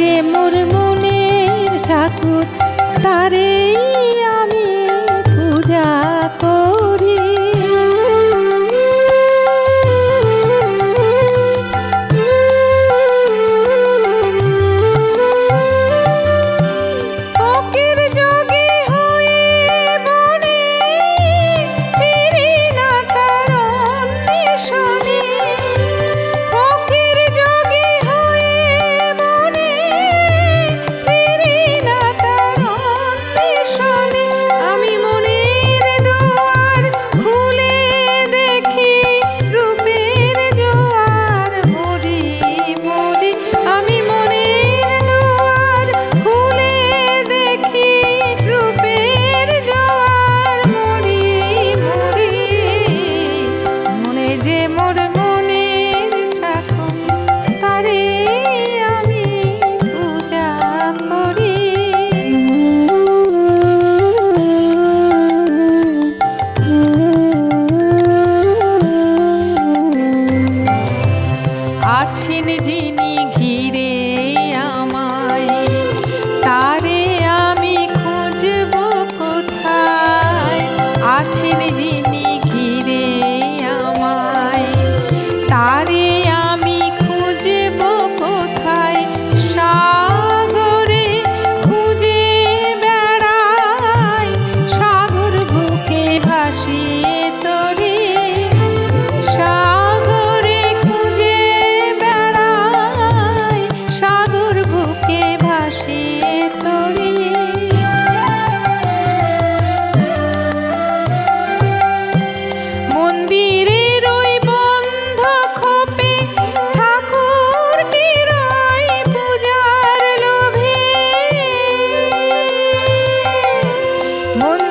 যে মোর মনের ঠাকুর তারে mundo.